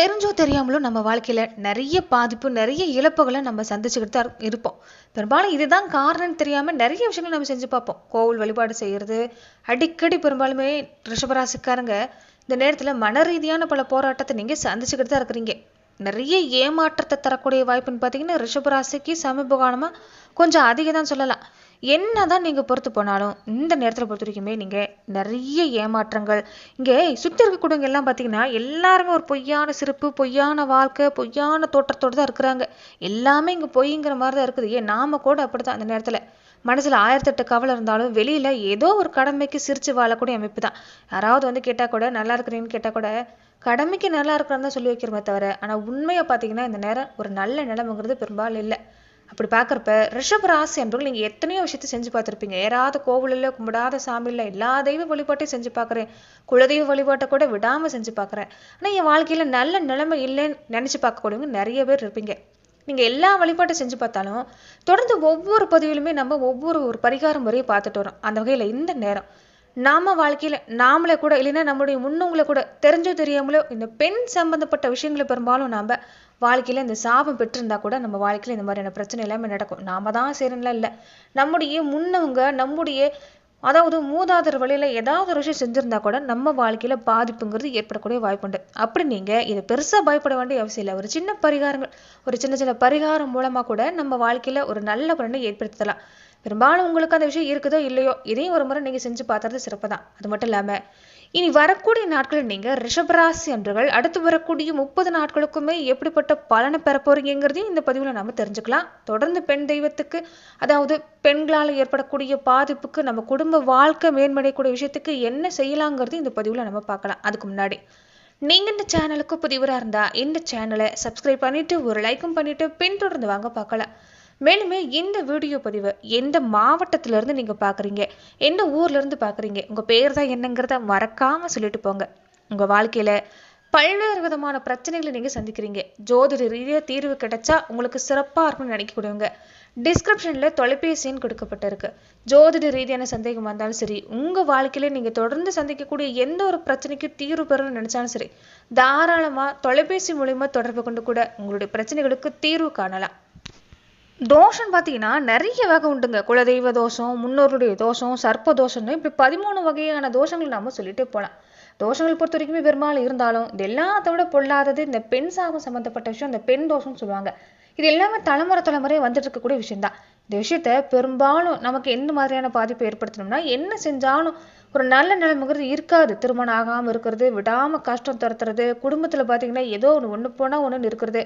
தெரிஞ்சோ தெரியாமலோ நம்ம வாழ்க்கையில நிறைய பாதிப்பு நிறைய இழப்புகளை நம்ம சந்திச்சுக்கிட்டு தான் இருப்போம். பெரும்பாலும் இதுதான் காரணம்னு தெரியாம நிறைய விஷயங்கள் நம்ம செஞ்சு பார்ப்போம். கோவில் வழிபாடு செய்யறது அடிக்கடி பெரும்பாலுமே ரிஷபராசிக்காரங்க இந்த நேரத்துல மன ரீதியான பல போராட்டத்தை நீங்க சந்திச்சுக்கிட்டு தான் இருக்கிறீங்க. நிறைய ஏமாற்றத்தை தரக்கூடிய வாய்ப்புன்னு பார்த்தீங்கன்னா ரிஷபராசிக்கு சமீப காலமாக கொஞ்சம் அதிகம் தான் சொல்லலாம். என்னதான் நீங்க பொறுத்து போனாலும் இந்த நேரத்துல பொறுத்த வரைக்குமே நீங்க நிறைய ஏமாற்றங்கள். இங்கே சுத்தி இருக்கக்கூடியவங்க எல்லாம் பாத்தீங்கன்னா எல்லாருமே ஒரு பொய்யான சிரிப்பு பொய்யான வாழ்க்கை பொய்யான தோற்றத்தோடு தான் இருக்கிறாங்க. எல்லாமே இங்க பொய்ங்கிற மாதிரி தான் இருக்குது. ஏன் நாம கூட அப்படிதான் அந்த நேரத்துல. மனசுல ஆயிரத்தெட்டு கவலை இருந்தாலும் வெளியில ஏதோ ஒரு கடமைக்கு சிரிச்சு வாழக்கூடிய அமைப்பு தான். யாராவது வந்து கேட்டா கூட நல்லா இருக்கிறீங்கன்னு கேட்டா கூட கடமைக்கு நல்லா இருக்கிறான்னு தான் சொல்லி வைக்கிறோமே தவிர ஆனால் உண்மையை பார்த்தீங்கன்னா இந்த நேரம் ஒரு நல்ல நிலைமைங்கிறது பெரும்பாலும் இல்லை. அப்படி பார்க்குறப்ப ரிஷப ராசி என்பவர்கள் நீங்கள் எத்தனையோ விஷயத்த செஞ்சு பார்த்துருப்பீங்க. ஏறாத கோவிலில் கும்பிடாத சாமியில் எல்லா தெய்வ வழிபாட்டையும் செஞ்சு பார்க்குறேன். குலதெய்வ வழிபாட்டை கூட விடாமல் செஞ்சு பார்க்குறேன். ஆனால் என் வாழ்க்கையில் நல்ல நிலைமை இல்லைன்னு நினச்சி பார்க்கக்கூடியவங்க நிறைய பேர் இருப்பீங்க. நீங்கள் எல்லா வழிபாட்டையும் செஞ்சு பார்த்தாலும் தொடர்ந்து ஒவ்வொரு பதிவிலுமே நம்ம ஒவ்வொரு ஒரு பரிகார முறையை பார்த்துட்டு வரோம். அந்த வகையில் இந்த நேரம். நாம வாழ்க்கையில நாமளே கூட இல்லைன்னா நம்முடைய முன்னவங்களை கூட தெரிஞ்சோ தெரியாமலோ இந்த பெண் சம்பந்தப்பட்ட விஷயங்களை பெரும்பாலும் நாம வாழ்க்கையில் இந்த சாபம் பெற்றிருந்தா கூட நம்ம வாழ்க்கையில் இந்த மாதிரியான பிரச்சனை எல்லாமே நடக்கும். நாம தான் செய்யறோம்ல இல்லை. நம்முடைய முன்னவங்க நம்முடைய அதாவது மூதாதர் வழியில் ஏதாவது ஒரு விஷயம் செஞ்சுருந்தா கூட நம்ம வாழ்க்கையில் பாதிப்புங்கிறது ஏற்படக்கூடிய வாய்ப்புண்டு அப்படி நீங்கள் இதை பெருசாக பயப்பட வேண்டிய அவசியம் இல்லை. ஒரு சின்ன பரிகாரங்கள் ஒரு சின்ன சின்ன பரிகாரம் மூலமாக கூட நம்ம வாழ்க்கையில் ஒரு நல்ல பலனை ஏற்படுத்தலாம். பெரும்பாலும் உங்களுக்கு அந்த விஷயம் இருக்குதோ இல்லையோ இதையும் ஒரு முறை நீங்கள் செஞ்சு பார்த்தது சிறப்பு தான் அது மட்டும் இல்லாமல் இனி வரக்கூடிய நாட்களில் நீங்கள் ரிஷபராசி அன்றுகள் அடுத்து வரக்கூடிய முப்பது நாட்களுக்குமே எப்படிப்பட்ட பலனை பெற போறீங்கிறதையும் இந்த பதிவில் நம்ம தெரிஞ்சுக்கலாம். தொடர்ந்து பெண் தெய்வத்துக்கு அதாவது பெண்களால் ஏற்படக்கூடிய பாதிப்புக்கு நம்ம குடும்ப வாழ்க்கை மேன்மடையக்கூடிய விஷயத்துக்கு என்ன செய்யலாங்கிறது இந்த பதிவில் நம்ம பார்க்கலாம். அதுக்கு முன்னாடி நீங்க இந்த சேனலுக்கு புதிவரா இருந்தா இந்த சேனலை சப்ஸ்கிரைப் பண்ணிட்டு ஒரு லைக்கும் பண்ணிட்டு பின்தொடர்ந்து வாங்க பார்க்கலாம். மேலுமே இந்த வீடியோ பதிவு எந்த மாவட்டத்துல இருந்து நீங்க பாக்குறீங்க? எந்த ஊர்ல இருந்து உங்கள் உங்க பேர் தான் என்னங்கிறத மறக்காம சொல்லிட்டு போங்க. உங்க வாழ்க்கையில பல்வேறு விதமான பிரச்சனைகளை நீங்க சந்திக்கிறீங்க. ஜோதிட ரீதியா தீர்வு கிடைச்சா உங்களுக்கு சிறப்பா இருக்கும்னு நினைக்கக்கூடியவங்க டிஸ்கிரிப்ஷன்ல தொலைபேசி கொடுக்கப்பட்டிருக்கு. ஜோதிட ரீதியான சந்தேகம் வந்தாலும் சரி உங்க வாழ்க்கையில நீங்க தொடர்ந்து சந்திக்கக்கூடிய எந்த ஒரு பிரச்சனைக்கும் தீர்வு பெறணும்னு நினைச்சாலும் சரி தாராளமா தொலைபேசி மூலியமா தொடர்பு கொண்டு கூட உங்களுடைய பிரச்சனைகளுக்கு தீர்வு காணலாம். தோஷம்னு பார்த்தீங்கன்னா நிறைய வகை உண்டுங்க. குலதெய்வ தோஷம் முன்னோருடைய தோஷம் சர்ப்ப தோஷம்னு இப்படி பதிமூணு வகையான தோஷங்கள் நாம் சொல்லிட்டே போகலாம் தோஷங்கள் பொறுத்த வரைக்குமே பெரும்பாலும் இருந்தாலும் இது எல்லாத்தோட பொல்லாதது இந்த பெண் சாகம் சம்மந்தப்பட்ட விஷயம் இந்த பெண் தோஷம்னு சொல்லுவாங்க. இது எல்லாமே தலைமுறை தலைமுறையாக வந்துட்டு இருக்கக்கூடிய விஷயம்தான். இந்த விஷயத்த பெரும்பாலும் நமக்கு எந்த மாதிரியான பாதிப்பை ஏற்படுத்தணும்னா என்ன செஞ்சாலும் ஒரு நல்ல நிலைமைங்கிறது இருக்காது. திருமணம் ஆகாமல் இருக்கிறது விடாமல் கஷ்டம் துரத்துறது குடும்பத்தில் பார்த்தீங்கன்னா ஏதோ ஒன்று ஒன்று போனால் ஒன்று இருக்கிறது.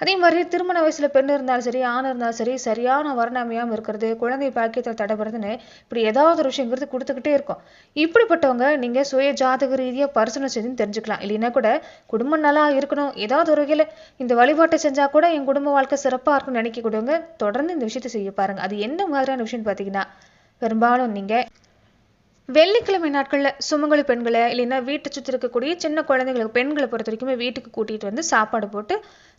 அதே மாதிரி திருமண வயசுல பெண் இருந்தாலும் சரி ஆண் இருந்தாலும் சரி சரியான வர்ணமையாம இருக்கிறது குழந்தை பாக்கியத்தில் தடைபடுறதுன்னு இப்படி ஏதாவது ஒரு விஷயங்கிறது கொடுத்துக்கிட்டே இருக்கும். இப்படிப்பட்டவங்க நீங்க சுய ஜாதக ரீதியா பரிசீலனை செஞ்சுன்னு தெரிஞ்சுக்கலாம். இல்லைன்னா கூட குடும்பம் நல்லா இருக்கணும். ஏதாவது ஒரு வகையில் இந்த வழிபாட்டை செஞ்சா கூட என் குடும்ப வாழ்க்கை சிறப்பா இருக்கும்னு நினைக்கக்கூடியவங்க தொடர்ந்து இந்த விஷயத்தை செய்ய பாருங்க. அது என்ன மாதிரியான விஷயம்னு பார்த்தீங்கன்னா பெரும்பாலும் நீங்க வெள்ளிக்கிழமை நாட்கள்ல சுமங்கலி பெண்களை இல்லைன்னா வீட்டை சுற்றி இருக்கக்கூடிய சின்ன குழந்தைங்களுக்கு பெண்களை பொறுத்த வரைக்குமே வீட்டுக்கு கூட்டிட்டு வந்து சாப்பாடு போட்டு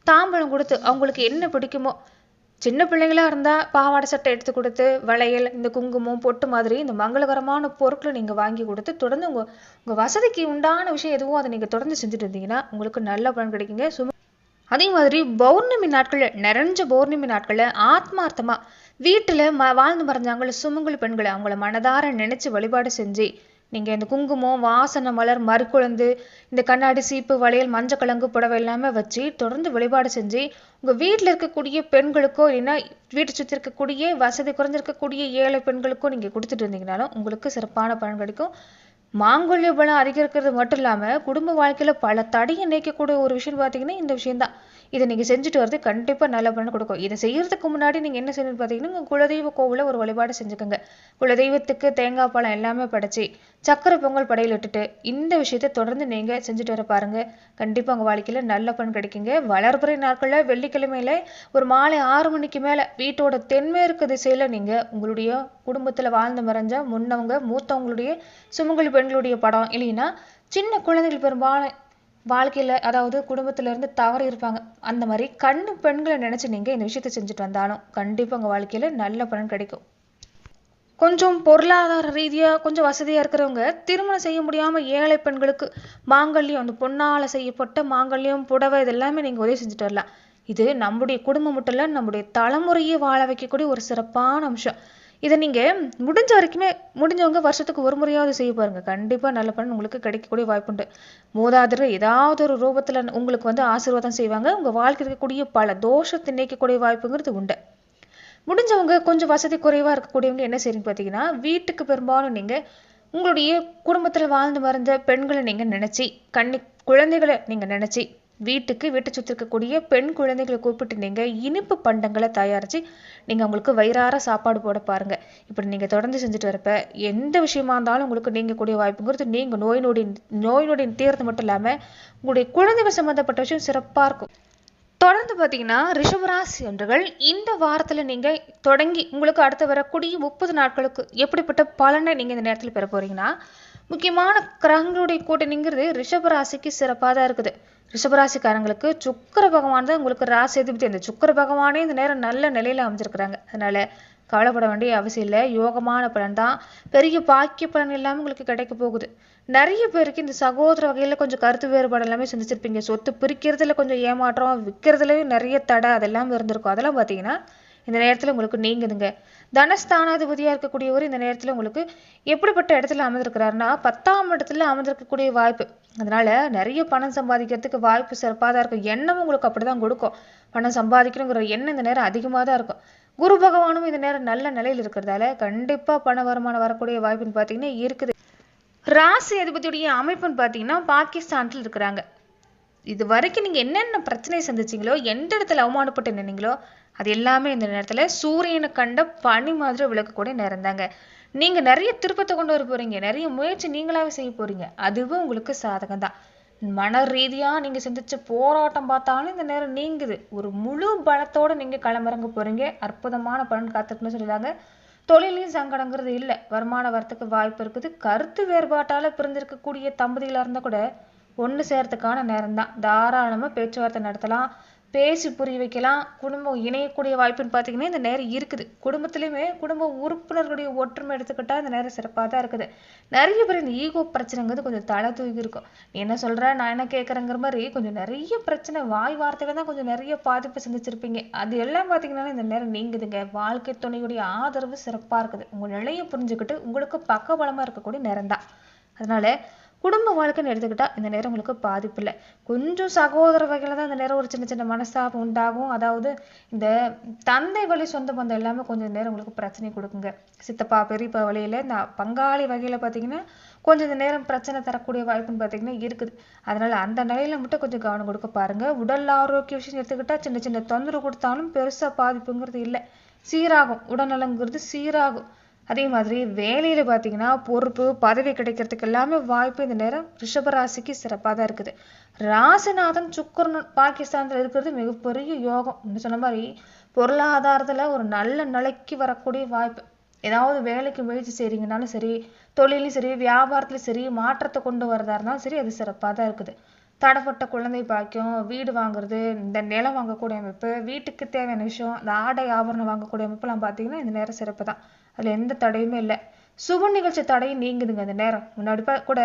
தாம்பழம் கொடுத்து அவங்களுக்கு என்ன பிடிக்குமோ சின்ன பிள்ளைங்களா இருந்தா பாவாடை சட்டை எடுத்து கொடுத்து வளையல் இந்த குங்குமம் பொட்டு மாதிரி இந்த மங்களகரமான பொருட்களை நீங்க வாங்கி கொடுத்து தொடர்ந்து உங்கள் உங்க வசதிக்கு உண்டான விஷயம் எதுவோ அதை நீங்கள் தொடர்ந்து செஞ்சுட்டு இருந்தீங்கன்னா உங்களுக்கு நல்ல பலன் கிடைக்குங்க. சும அதே மாதிரி பௌர்ணமி நாட்களில் நிறைஞ்ச பௌர்ணமி நாட்களில் ஆத்மார்த்தமாக வீட்டில் ம வாழ்ந்து மறைஞ்சாங்கள சுமங்கல் பெண்களை அவங்கள மனதார நினைச்சு வழிபாடு செஞ்சு நீங்கள் இந்த குங்குமம் வாசனை மலர் மறுக்குழந்து இந்த கண்ணாடி சீப்பு வளையல் மஞ்சள் கிழங்கு புடவை எல்லாமே வச்சு தொடர்ந்து வழிபாடு செஞ்சு உங்கள் வீட்டில் இருக்கக்கூடிய பெண்களுக்கோ இல்லைன்னா வீட்டை சுற்றி இருக்கக்கூடிய வசதி குறைஞ்சிருக்கக்கூடிய ஏழை பெண்களுக்கோ நீங்கள் கொடுத்துட்டு இருந்தீங்கனாலும் உங்களுக்கு சிறப்பான பலன் கிடைக்கும். மாங்கல்ய பலம் அதிகரிக்கிறது மட்டும் இல்லாமல் குடும்ப வாழ்க்கையில் பல தடையை நீக்கக்கூடிய ஒரு விஷயம் பார்த்தீங்கன்னா இந்த விஷயம்தான். இதை நீங்கள் செஞ்சுட்டு வரது கண்டிப்பாக நல்ல பலன் கொடுக்கும். இதை செய்கிறதுக்கு முன்னாடி நீங்கள் என்ன செய்யணும்னு பார்த்தீங்கன்னா உங்கள் குலதெய்வ கோவிலில் ஒரு வழிபாடு செஞ்சுக்கோங்க. குலதெய்வத்துக்கு தேங்காய் பழம் எல்லாமே படைச்சி சக்கரை பொங்கல் படையில விட்டுட்டு இந்த விஷயத்தை தொடர்ந்து நீங்கள் செஞ்சுட்டு வர பாருங்கள் கண்டிப்பாக உங்கள் வாழ்க்கையில் நல்ல பலன் கிடைக்குங்க. வளர்புறை நாட்களில் வெள்ளிக்கிழமையில ஒரு மாலை ஆறு மணிக்கு மேலே வீட்டோட தென்மேற்கு திசையில் நீங்கள் உங்களுடைய குடும்பத்தில் வாழ்ந்து மறைஞ்ச முன்னவங்க மூத்தவங்களுடைய சுமங்கலி பெண்களுடைய படம். இல்லைன்னா சின்ன குழந்தைகள் பெரும்பாலும் வாழ்க்கையில அதாவது குடும்பத்துல இருந்து தவறி இருப்பாங்க. அந்த மாதிரி கண்ணு பெண்களை நினைச்சு நீங்க இந்த விஷயத்தை செஞ்சுட்டு வந்தாலும் கண்டிப்பா உங்க வாழ்க்கையில நல்ல பலன் கிடைக்கும். கொஞ்சம் பொருளாதார ரீதியாக கொஞ்சம் வசதியாக இருக்கிறவங்க திருமணம் செய்ய முடியாமல் ஏழை பெண்களுக்கு மாங்கல்யம் அந்த பொண்ணால் செய்யப்பட்ட மாங்கல்யம் புடவை இதெல்லாமே நீங்கள் உதவி செஞ்சுட்டு வரலாம். இது நம்முடைய குடும்பம் மட்டும் இல்லை நம்முடைய தலைமுறையை வாழ வைக்கக்கூடிய ஒரு சிறப்பான அம்சம். இதை நீங்கள் முடிஞ்ச வரைக்குமே முடிஞ்சவங்க வருஷத்துக்கு ஒரு முறையாவது செய்ய பாருங்கள் கண்டிப்பாக நல்ல பலன் உங்களுக்கு கிடைக்கக்கூடிய வாய்ப்புண்டு மூதாதிர ஏதாவது ஒரு ரூபத்தில் உங்களுக்கு வந்து ஆசீர்வாதம் செய்வாங்க. உங்கள் வாழ்க்கை இருக்கக்கூடிய பல தோஷத்தை நீக்கக்கூடிய வாய்ப்புங்கிறது உண்டு. முடிஞ்சவங்க கொஞ்சம் வசதி குறைவாக இருக்கக்கூடியவங்க என்ன செய்றீங்க பார்த்தீங்கன்னா வீட்டுக்கு பெரும்பாலும் நீங்கள் உங்களுடைய குடும்பத்தில் வாழ்ந்து மறந்த பெண்களை நீங்கள் நினச்சி கண்ணி குழந்தைகளை நீங்கள் நினச்சி வீட்டுக்கு வீட்டை சுற்றி இருக்கக்கூடிய பெண் குழந்தைகளை கூப்பிட்டு நீங்கள் இனிப்பு பண்டங்களை தயாரித்து நீங்கள் அவங்களுக்கு வயிறார சாப்பாடு போட பாருங்க. இப்படி நீங்கள் தொடர்ந்து செஞ்சுட்டு வரப்ப எந்த விஷயமா இருந்தாலும் உங்களுக்கு நீங்கக்கூடிய வாய்ப்புங்கிறது நீங்கள் நோய் நொடி நோய் நொடி தீர்றது மட்டும் இல்லாமல் உங்களுடைய குழந்தைகள் சம்மந்தப்பட்ட விஷயம் சிறப்பாக இருக்கும். தொடர்ந்து பார்த்தீங்கன்னா ரிஷபராசி ஒன்றுகள் இந்த வாரத்தில் நீங்கள் தொடங்கி உங்களுக்கு அடுத்து வரக்கூடிய முப்பது நாட்களுக்கு எப்படிப்பட்ட பலனை நீங்கள் இந்த நேரத்தில் பெற போறீங்கன்னா முக்கியமான கிரகங்களுடைய கூட்டணிங்கிறது ரிஷபராசிக்கு சிறப்பாக தான் இருக்குது. ரிஷபராசிக்காரங்களுக்கு சுக்கர பகவான் தான் உங்களுக்கு ராசி அதிபதி. அந்த சுக்கர பகவானே இந்த நேரம் நல்ல நிலையில அமைஞ்சிருக்கிறாங்க அதனால கவலைப்பட வேண்டிய அவசியம் இல்லை. யோகமான பலன் தான். பெரிய பாக்கிய பலன் இல்லாமல் உங்களுக்கு கிடைக்க போகுது. நிறைய பேருக்கு இந்த சகோதர வகையில் கொஞ்சம் கருத்து வேறுபாடு எல்லாமே சந்திச்சிருப்பீங்க. சொத்து பிரிக்கிறதுல கொஞ்சம் ஏமாற்றம் விற்கிறதுலையும் நிறைய தடை அதெல்லாம் இருந்திருக்கும். அதெல்லாம் பார்த்தீங்கன்னா இந்த நேரத்தில் உங்களுக்கு நீங்குதுங்க. தனஸ்தானாதிபதியாக இருக்கக்கூடியவர் இந்த நேரத்தில் உங்களுக்கு எப்படிப்பட்ட இடத்துல அமர்ந்திருக்கிறாருன்னா பத்தாம் இடத்துல அமர்ந்திருக்கக்கூடிய வாய்ப்பு. அதனால நிறைய பணம் சம்பாதிக்கிறதுக்கு வாய்ப்பு சிறப்பாக தான் இருக்கும். எண்ணமும் உங்களுக்கு அப்படிதான் கொடுக்கும். பணம் சம்பாதிக்கணுங்கிற எண்ணம் இந்த நேரம் அதிகமாக தான் இருக்கும். குரு பகவானும் இந்த நேரம் நல்ல நிலையில் இருக்கிறதால கண்டிப்பா பண வருமானம் வரக்கூடிய வாய்ப்புன்னு பார்த்தீங்கன்னா இருக்குது. ராசி அதிபதியுடைய அமைப்புன்னு பார்த்தீங்கன்னா பாகிஸ்தானில் இருக்கிறாங்க. இது வரைக்கும் நீங்கள் என்னென்ன பிரச்சனையை சந்திச்சீங்களோ எந்த இடத்துல அவமானப்பட்டு நின்னீங்களோ அது எல்லாமே இந்த நேரத்தில் சூரியனை கண்ட பனி மாதிரி விளக்கக்கூடிய நேரம் தாங்க. நீங்கள் நிறைய திருப்பத்தை கொண்டு வர போறீங்க. நிறைய முயற்சி நீங்களாகவே செய்ய போறீங்க. அதுவும் உங்களுக்கு சாதகம் தான். மன ரீதியாக நீங்கள் சந்திச்ச போராட்டம் பார்த்தாலும் இந்த நேரம் நீங்குது. ஒரு முழு பலத்தோடு நீங்கள் களமிறங்க போறீங்க. அற்புதமான பலன் காத்துக்குன்னு சொல்லிடுறாங்க தொழிலையும் சங்கடங்கிறது இல்லை. வருமானம் வரத்துக்கு வாய்ப்பு இருக்குது. கருத்து வேறுபாட்டால் பிரிந்திருக்கக்கூடிய தம்பதிகளாக இருந்தால் கூட ஒன்று சேர்றதுக்கான நேரம் தான். தாராளமாக பேச்சுவார்த்தை நடத்தலாம். பேசி புரிய வைக்கலாம். குடும்பம் இணையக்கூடிய வாய்ப்புன்னு பார்த்தீங்கன்னா இந்த நேரம் இருக்குது. குடும்பத்துலேயுமே குடும்ப உறுப்பினர்களுடைய ஒற்றுமை எடுத்துக்கிட்டா இந்த நேரம் சிறப்பாக தான் இருக்குது. நிறைய பேர் இந்த ஈகோ பிரச்சனைங்கிறது கொஞ்சம் தலை தூக்கி இருக்கும். நீ என்ன சொல்ற? நான் என்ன கேட்குறேங்கிற மாதிரி கொஞ்சம் நிறைய பிரச்சனை வாய் வார்த்தையில தான் கொஞ்சம் நிறைய பாதிப்பு சந்திச்சிருப்பீங்க. அது எல்லாம் பார்த்தீங்கன்னா இந்த நேரம் நீங்குதுங்க. வாழ்க்கை துணையுடைய ஆதரவு சிறப்பாக இருக்குது. உங்கள் நிலையை புரிஞ்சுக்கிட்டு உங்களுக்கு பக்கபலமாக இருக்கக்கூடிய நேரம் தான். அதனால குடும்ப வாழ்க்கைன்னு எடுத்துக்கிட்டால் இந்த நேரம் உங்களுக்கு பாதிப்பு இல்லை கொஞ்சம் சகோதர வகையில் தான் இந்த நேரம் ஒரு சின்ன சின்ன மனஸ்தாபம் உண்டாகும். அதாவது இந்த தந்தை வழி சொந்த பந்தம் எல்லாமே கொஞ்சம் நேரம் உங்களுக்கு பிரச்சனை கொடுக்குங்க. சித்தப்பா பெரியப்பா வழியில இந்த பங்காளி வகையில் பார்த்தீங்கன்னா கொஞ்சம் இந்த நேரம் பிரச்சனை தரக்கூடிய வாய்ப்புன்னு பார்த்தீங்கன்னா இருக்குது. அதனால அந்த நிலையில மட்டும் கொஞ்சம் கவனம் கொடுக்க பாருங்க. உடல் ஆரோக்கிய விஷயம் எடுத்துக்கிட்டால் சின்ன சின்ன தொந்தரவு கொடுத்தாலும் பெருசா பாதிப்புங்கிறது இல்லை. சீராகும். உடல்நலங்கிறது சீராகும். அதே மாதிரி வேலையில் பார்த்தீங்கன்னா பொறுப்பு பதவி கிடைக்கிறதுக்கு எல்லாமே வாய்ப்பு இந்த நேரம் ரிஷபராசிக்கு சிறப்பாக தான் இருக்குது. ராசிநாதன் சுக்கரன் பாகிஸ்தானில் இருக்கிறது மிகப்பெரிய யோகம். சொன்ன மாதிரி பொருளாதாரத்துல ஒரு நல்ல நிலைக்கு வரக்கூடிய வாய்ப்பு. ஏதாவது வேலைக்கு முயற்சி செய்கிறீங்கனாலும் சரி தொழிலையும் சரி வியாபாரத்துலையும் சரி மாற்றத்தை கொண்டு வரதா இருந்தாலும் சரி அது சிறப்பாக தான் இருக்குது. தடைப்பட்ட குழந்தை பாக்கியம் வீடு வாங்குறது இந்த நிலம் வாங்கக்கூடிய அமைப்பு வீட்டுக்கு தேவையான விஷயம் இந்த ஆடை ஆபரணம் வாங்கக்கூடிய அமைப்புலாம் பார்த்தீங்கன்னா இந்த நேரம் சிறப்பு தான். அதில் எந்த தடையுமே இல்லை. சுப நிகழ்ச்சி தடையும் நீங்குதுங்க அந்த நேரம். முன்னாடி கூட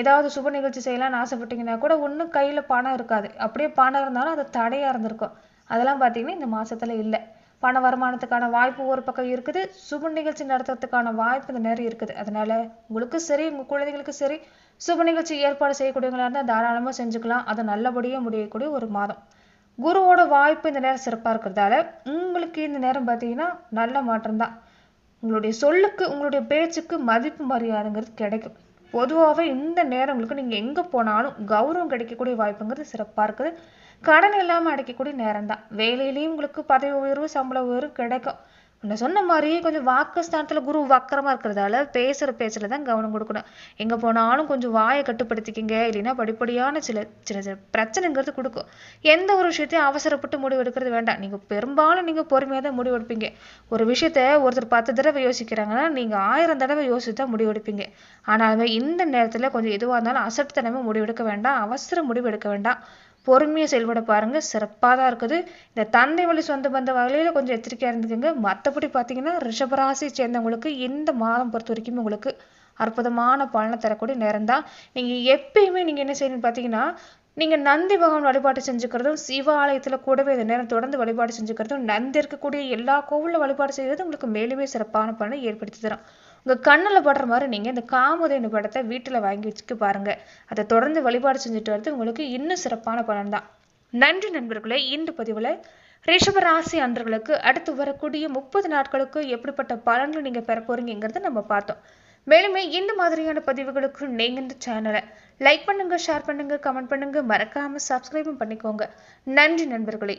ஏதாவது சுப நிகழ்ச்சி செய்யலாம்னு ஆசைப்பட்டீங்கன்னா கூட ஒன்றும் கையில் பணம் இருக்காது. அப்படியே பணம் இருந்தாலும் அது தடையாக இருந்திருக்கும். அதெல்லாம் பார்த்தீங்கன்னா இந்த மாதத்தில் இல்லை. பண வருமானத்துக்கான வாய்ப்பு ஒரு பக்கம் இருக்குது. சுப நிகழ்ச்சி நடத்துறதுக்கான வாய்ப்பு இந்த நேரம் இருக்குது. அதனால உங்களுக்கு சரி உங்கள் குழந்தைகளுக்கு சரி சுப நிகழ்ச்சி ஏற்பாடு செய்யக்கூடியவங்களா இருந்தால் தாராளமாக செஞ்சுக்கலாம். அது நல்லபடியாக முடியக்கூடிய ஒரு மாதம். குருவோட வாய்ப்பு இந்த நேரம் சிறப்பாக இருக்கிறதால உங்களுக்கு இந்த நேரம் பார்த்தீங்கன்னா நல்ல மாற்றம் தான் உங்களுடைய சொல்லுக்கு உங்களுடைய பேச்சுக்கு மதிப்பு மரியாதைங்கிறது கிடைக்கும். பொதுவாகவே இந்த நேரம் உங்களுக்கு நீங்க எங்க போனாலும் கௌரவம் கிடைக்கக்கூடிய வாய்ப்புங்கிறது சிறப்பா இருக்குது. கடன் இல்லாம அடைக்கக்கூடிய நேரம் தான் வேலையிலையும் உங்களுக்கு பதவி உயர்வு சம்பள உயர்வு கிடைக்கும். நான் சொன்ன மாதிரி கொஞ்சம் வாக்கு ஸ்தானத்தில் குரு வக்கரமாக இருக்கிறதால பேசுகிற பேச்சில் தான் கவனம் கொடுக்கணும். எங்கே போனாலும் கொஞ்சம் வாயை கட்டுப்படுத்திக்கிங்க இல்லைன்னா படிப்படியான சில சின்ன சின்ன பிரச்சனைங்கிறது கொடுக்கும். எந்த ஒரு விஷயத்தையும் அவசரப்பட்டு முடிவு எடுக்கிறது வேண்டாம். நீங்க பெரும்பாலும் நீங்கள் பொறுமையாக தான் முடிவு எடுப்பீங்க. ஒரு விஷயத்த ஒருத்தர் பத்து தடவை யோசிக்கிறாங்கன்னா நீங்க ஆயிரம் தடவை யோசித்து தான் முடிவு எடுப்பீங்க. ஆனாலுமே இந்த நேரத்துல கொஞ்சம் எதுவாக இருந்தாலும் அசட்டுத்தனமா முடிவெடுக்க வேண்டாம். அவசர முடிவு எடுக்க வேண்டாம். பொறுமையாக செயல்பட பாருங்க. சிறப்பாக தான் இருக்குது. இந்த தந்தை வழி சொந்த பந்த வகையில் கொஞ்சம் எச்சரிக்கையாக இருந்துக்கோங்க. மற்றபடி பார்த்தீங்கன்னா ரிஷபராசியை சேர்ந்தவங்களுக்கு இந்த மாதம் பொறுத்த வரைக்கும் உங்களுக்கு அற்புதமான பலனை தரக்கூடிய நேரம் தான். நீங்கள் எப்பயுமே நீங்கள் என்ன செய்யணும்னு பார்த்தீங்கன்னா நீங்கள் நந்தி பகவான் வழிபாடு செஞ்சுக்கிறதும் சிவாலயத்தில் கூடவே இந்த நேரம் தொடர்ந்து வழிபாடு செஞ்சுக்கிறதும் நந்தி இருக்கக்கூடிய எல்லா கோவிலில் வழிபாடு செய்கிறது உங்களுக்கு மேலுமே சிறப்பான பலனை ஏற்படுத்தி தரும். உங்கள் கண்ணில் படுற மாதிரி நீங்கள் இந்த காமதேனு படத்தை வீட்டில் வாங்கி வச்சுக்க பாருங்கள் அதை தொடர்ந்து வழிபாடு செஞ்சுட்டு வரது உங்களுக்கு இன்னும் சிறப்பான பலன் தான் நன்றி நண்பர்களே இந்த பதிவில் ரிஷப ராசி அன்றர்களுக்கு அடுத்து வரக்கூடிய முப்பது நாட்களுக்கு எப்படிப்பட்ட பலன்கள் நீங்கள் பெற போறீங்கிறத நம்ம பார்த்தோம். மேலுமே இந்த மாதிரியான பதிவுகளுக்கு நீங்கள் இந்த சேனலை லைக் பண்ணுங்க ஷேர் பண்ணுங்க கமெண்ட் பண்ணுங்க. மறக்காம சப்ஸ்கிரைபும் பண்ணிக்கோங்க. நன்றி நண்பர்களே.